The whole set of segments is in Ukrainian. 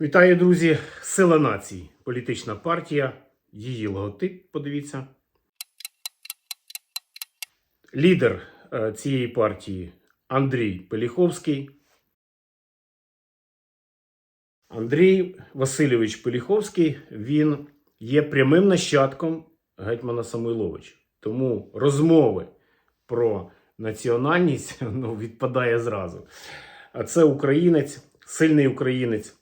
Вітаю, друзі! Сила націй. Політична партія. Її логотип, подивіться. Лідер е, цієї партії Андрій Пеліховський. Андрій Васильович Пеліховський він є прямим нащадком гетьмана Самойловича. Тому розмови про національність ну, відпадає зразу. А це українець, сильний українець.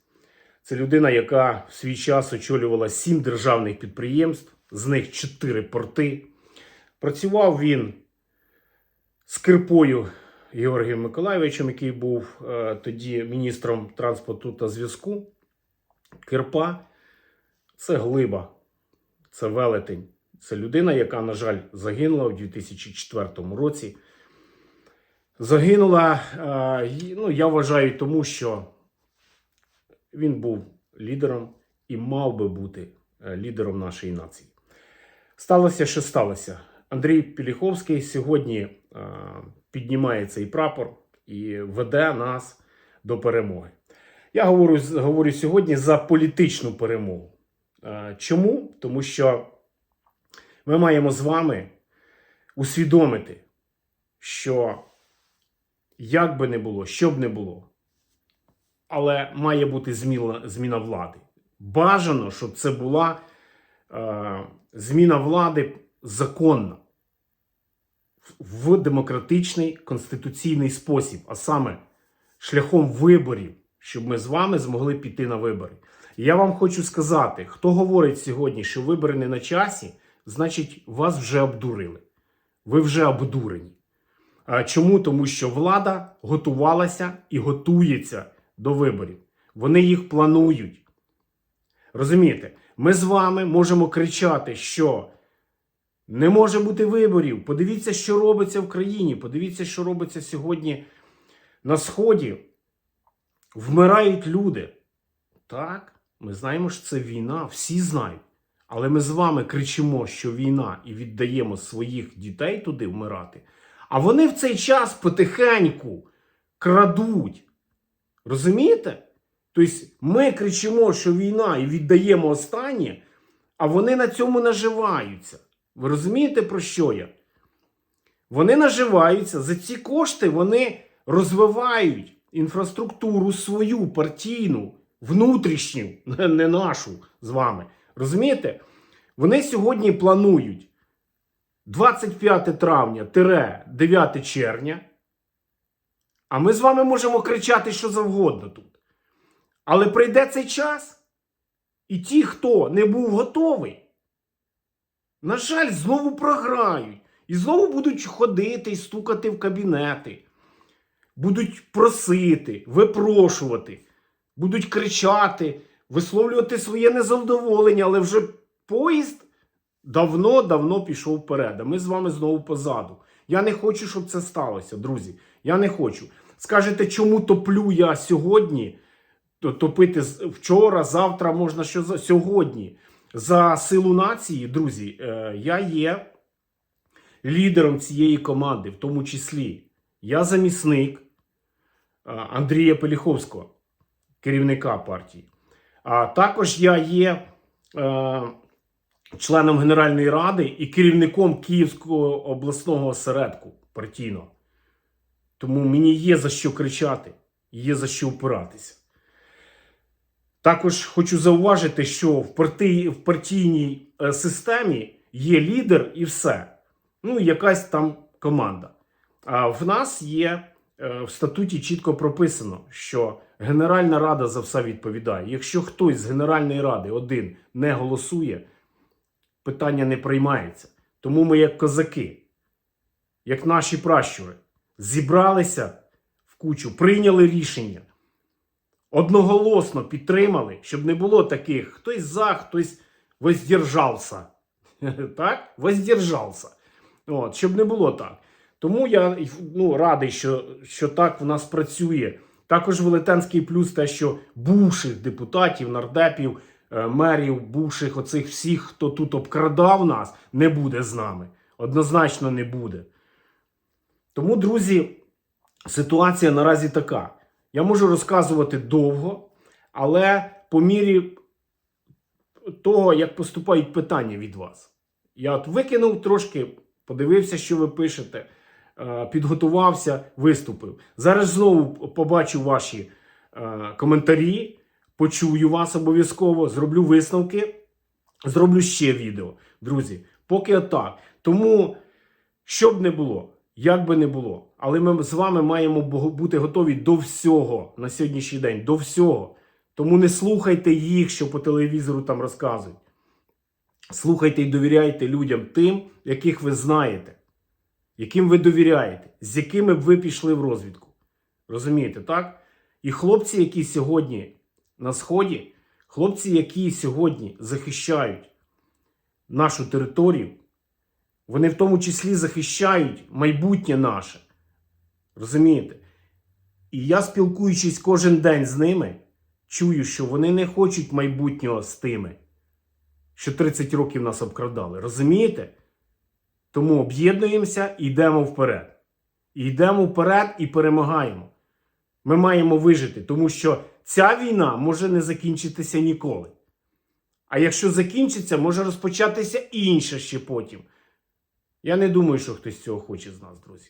Це людина, яка в свій час очолювала сім державних підприємств, з них чотири порти. Працював він з Кирпою Георгієм Миколайовичем, який був е, тоді міністром транспорту та зв'язку. Кирпа це глиба, це велетень. Це людина, яка, на жаль, загинула у 2004 році. Загинула, е, ну, я вважаю, тому що він був лідером і мав би бути е, лідером нашої нації. Сталося, що сталося. Андрій Піліховський сьогодні е, піднімає цей прапор і веде нас до перемоги. Я говорю, говорю сьогодні за політичну перемогу. Е, Чому? Тому що ми маємо з вами усвідомити, що як би не було, що б не було, але має бути зміна, зміна влади. Бажано, щоб це була е, зміна влади законна в демократичний конституційний спосіб, а саме шляхом виборів, щоб ми з вами змогли піти на вибори. Я вам хочу сказати: хто говорить сьогодні, що вибори не на часі, значить вас вже обдурили. Ви вже обдурені. Чому? Тому що влада готувалася і готується до виборів. Вони їх планують. Розумієте, ми з вами можемо кричати, що не може бути виборів. Подивіться, що робиться в країні. Подивіться, що робиться сьогодні на Сході. Вмирають люди. Так, ми знаємо, що це війна, всі знають. Але ми з вами кричимо, що війна, і віддаємо своїх дітей туди вмирати. А вони в цей час потихеньку крадуть. Розумієте? Тобто ми кричимо, що війна і віддаємо останнє, а вони на цьому наживаються. Ви розумієте, про що я? Вони наживаються, за ці кошти вони розвивають інфраструктуру свою партійну, внутрішню, не нашу з вами. Розумієте? Вони сьогодні планують 25 травня 9 червня. А ми з вами можемо кричати що завгодно тут. Але прийде цей час, і ті, хто не був готовий, на жаль, знову програють. І знову будуть ходити і стукати в кабінети, будуть просити, випрошувати, будуть кричати, висловлювати своє незадоволення, але вже поїзд давно-давно пішов вперед. А ми з вами знову позаду. Я не хочу, щоб це сталося, друзі. Я не хочу. Скажете, чому топлю я сьогодні? Топити вчора, завтра можна що за сьогодні. За силу нації, друзі, е, я є лідером цієї команди, в тому числі я замісник е, Андрія Пеліховського, керівника партії. А також я є е, членом Генеральної ради і керівником Київського обласного осередку партійного. Тому мені є за що кричати, є за що впиратися. Також хочу зауважити, що в, парти... в партійній е, системі є лідер і все. Ну, якась там команда. А в нас є е, в статуті чітко прописано, що Генеральна Рада за все відповідає. Якщо хтось з Генеральної Ради один не голосує, питання не приймається. Тому ми, як козаки, як наші пращури, зібралися в кучу, прийняли рішення одноголосно підтримали, щоб не було таких хтось за, хтось воздержався. Так? Воздержався. От, щоб не було так. Тому я ну, радий, що, що так в нас працює. Також велетенський плюс те, що бувших депутатів, нардепів, мерів, бувших оцих всіх, хто тут обкрадав нас, не буде з нами. Однозначно не буде. Тому, друзі, ситуація наразі така. Я можу розказувати довго, але по мірі того, як поступають питання від вас. Я от викинув трошки, подивився, що ви пишете, е, підготувався, виступив. Зараз знову побачу ваші е, коментарі, почую вас обов'язково, зроблю висновки, зроблю ще відео. Друзі, поки отак. Тому, що б не було, як би не було, але ми з вами маємо бути готові до всього на сьогоднішній день, до всього. Тому не слухайте їх, що по телевізору там розказують. Слухайте і довіряйте людям тим, яких ви знаєте, яким ви довіряєте, з якими б ви пішли в розвідку. Розумієте, так? І хлопці, які сьогодні на Сході, хлопці, які сьогодні захищають нашу територію, вони в тому числі захищають майбутнє наше. Розумієте? І я, спілкуючись кожен день з ними, чую, що вони не хочуть майбутнього з тими, що 30 років нас обкрадали. Розумієте? Тому об'єднуємося і йдемо вперед. І йдемо вперед і перемагаємо. Ми маємо вижити, тому що ця війна може не закінчитися ніколи. А якщо закінчиться, може розпочатися інше ще потім. Я не думаю, що хтось цього хоче з нас, друзі.